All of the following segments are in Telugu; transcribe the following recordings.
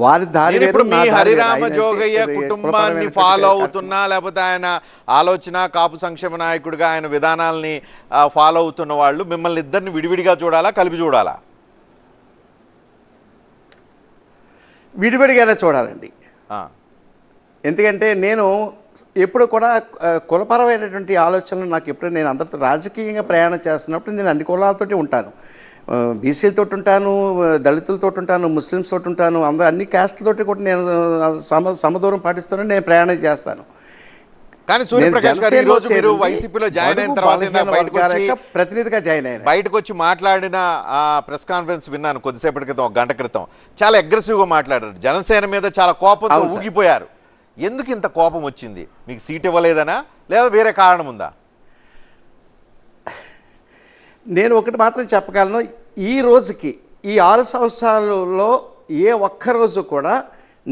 వారి దారి ఇప్పుడు మీ. హరిరామ జోగయ్య కుటుంబాన్ని ఫాలో అవుతున్నా లేకపోతే ఆయన ఆలోచన కాపు సంక్షేమ నాయకుడిగా ఆయన విధానాల్ని ఫాలో అవుతున్న వాళ్ళు మిమ్మల్ని ఇద్దరిని విడివిడిగా చూడాలా కలిపి చూడాలా? విడివిడిగానే చూడాలండి. ఎందుకంటే నేను ఎప్పుడు కూడా కులపరమైనటువంటి ఆలోచనలు నాకు ఎప్పుడు నేను అందరితో రాజకీయంగా ప్రయాణం చేస్తున్నప్పుడు నేను అన్ని కులాలతోటి ఉంటాను. బీసీలతో ఉంటాను దళితులతో ఉంటాను ముస్లిమ్స్ తోటి ఉంటాను అందరూ అన్ని క్యాస్ట్లతోటి కూడా నేను సమ సమదూరం పాటిస్తూనే నేను ప్రయాణం చేస్తాను. కానీ నేను సూర్యప్రకాష్ గారు ఈ జనసేనలో రోజు మీరు చేరింది వైసీపీలో జాయిన్ అయిన తర్వాత బయటకు వచ్చి ప్రతినిధిగా జాయిన్ అయ్యాను బయటకు వచ్చి మాట్లాడిన ఆ ప్రెస్ కాన్ఫరెన్స్ విన్నాను కొద్దిసేపటి క్రితం ఒక గంట క్రితం. చాలా అగ్రెసివ్గా మాట్లాడారు. జనసేన మీద చాలా కోపంతో. ఊగిపోయారు. ఎందుకు ఇంత కోపం వచ్చింది? మీకు సీట్ ఇవ్వలేదనా? లేదా వేరే కారణం ఉందా? నేను ఒకటి మాత్రం చెప్పగలను. ఈ రోజుకి ఈ ఆరు సంవత్సరాలలో ఏ ఒక్క రోజు కూడా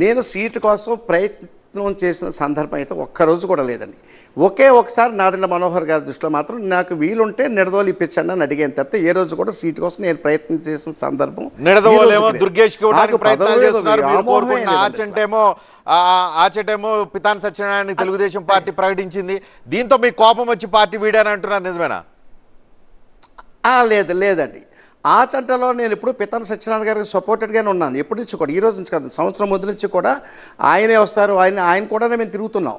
నేను సీటు కోసం ప్రయత్నం చేసిన సందర్భం అయితే ఒక్క రోజు కూడా లేదండి. ఒకే ఒకసారి నాదెండ్ల మనోహర్ గారి దృష్టిలో మాత్రం నాకు వీలుంటే నిడదోలు ఇప్పించండి అని అడిగాను తప్పితే ఏ రోజు కూడా సీటు కోసం నేను ప్రయత్నం చేసిన సందర్భం. ఆచంటేమో ఆచటేమో పితాన్ సత్యనారాయణ తెలుగుదేశం పార్టీ ప్రకటించింది. దీంతో మీకు కోపం వచ్చి పార్టీ వీడాని అంటున్నారు నిజమేనా? లేదు లేదండి. ఆ చట్టంలో నేను ఎప్పుడు పితాన సత్యనారాయణ గారికి సపోర్టెడ్గానే ఉన్నాను. ఎప్పటి నుంచి కూడా ఈ రోజు నుంచి కాదు సంవత్సరం ముందు నుంచి కూడా ఆయనే వస్తారు ఆయన ఆయన కూడా మేము తిరుగుతున్నాం.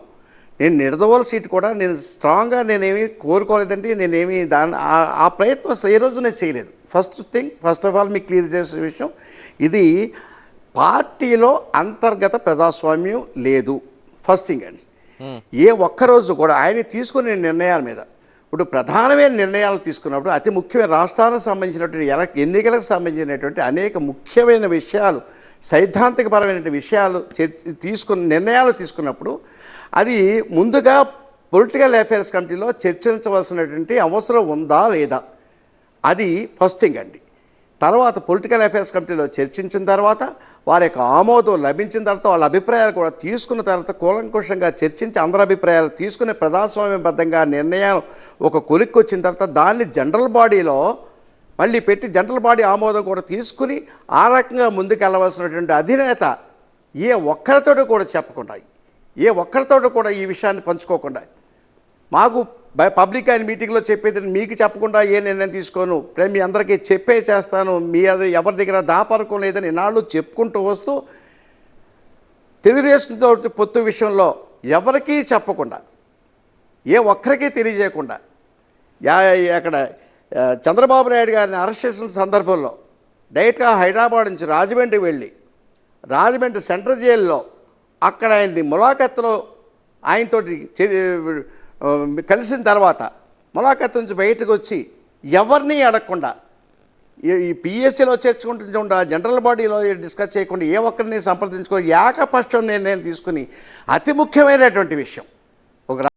నేను నిడదవోల సీట్ కూడా నేను స్ట్రాంగ్గా నేనేమి కోరుకోలేదండి నేనేమి దాని ఆ- ప్రయత్నం ఏ రోజు నేను చేయలేదు. First thing first of all మీకు క్లియర్ చేసే విషయం ఇది పార్టీలో అంతర్గత ప్రజాస్వామ్యం లేదు. ఫస్ట్ థింగ్ అండి. ఏ ఒక్కరోజు కూడా ఆయన తీసుకునే నిర్ణయాల మీద ఇప్పుడు ప్రధానమైన నిర్ణయాలు తీసుకున్నప్పుడు అతి ముఖ్యమైన రాష్ట్రానికి సంబంధించినటువంటి ఎల ఎన్నికలకు సంబంధించినటువంటి అనేక ముఖ్యమైన విషయాలు సైద్ధాంతికపరమైన విషయాలు తీసుకున్న నిర్ణయాలు తీసుకున్నప్పుడు అది ముందుగా పొలిటికల్ అఫైర్స్ కమిటీలో చర్చించవలసినటువంటి అవసరం ఉందా లేదా? అది ఫస్ట్ థింగ్ అండి. తర్వాత పొలిటికల్ అఫైర్స్ కమిటీలో చర్చించిన తర్వాత వారి యొక్క ఆమోదం లభించిన తర్వాత వాళ్ళ అభిప్రాయాలు కూడా తీసుకున్న తర్వాత కూలంకుషంగా చర్చించి అందరి అభిప్రాయాలు తీసుకునే ప్రజాస్వామ్యబద్ధంగా నిర్ణయాలు ఒక కొలిక్కి వచ్చిన తర్వాత దాన్ని జనరల్ బాడీలో మళ్ళీ పెట్టి జనరల్ బాడీ ఆమోదం కూడా తీసుకుని ఆ రకంగా ముందుకెళ్ళవలసినటువంటి అధినేత ఏ ఒక్కరితోటి కూడా చెప్పకుండా ఏ ఒక్కరితోటి కూడా ఈ విషయాన్ని పంచుకోకుండా మాకు పబ్లిక్ ఆయన మీటింగ్లో చెప్పేది మీకు చెప్పకుండా ఏ నిర్ణయం తీసుకోను. ప్రేమ మీ అందరికీ చెప్పే చేస్తాను. మీ అది ఎవరి దగ్గర దాపరకం లేదని ఇన్నాళ్ళు చెప్పుకుంటూ వస్తూ తెలుగుదేశంతో పొత్తు విషయంలో ఎవరికీ చెప్పకుండా ఏ ఒక్కరికి తెలియజేయకుండా అక్కడ చంద్రబాబు నాయుడు గారిని అరెస్ట్ చేసిన సందర్భంలో డైరెక్ట్గా హైదరాబాద్ నుంచి రాజమండ్రి వెళ్ళి రాజమండ్రి సెంట్రల్ జైల్లో అక్కడ ఆయన్ని ములాఖత్తులో ఆయనతోటి కలిసిన తర్వాత ములాఖత్తు నుంచి బయటకు వచ్చి ఎవరిని అడగకుండా ఈ- ఈ పిఎస్సీలో చేర్చుకుంటుండగా జనరల్ బాడీలో డిస్కస్ చేయకుండా ఏ ఒక్కరిని సంప్రదించుకో ఏకపక్షం నిర్ణయం తీసుకుని అతి ముఖ్యమైనటువంటి విషయం. ఒక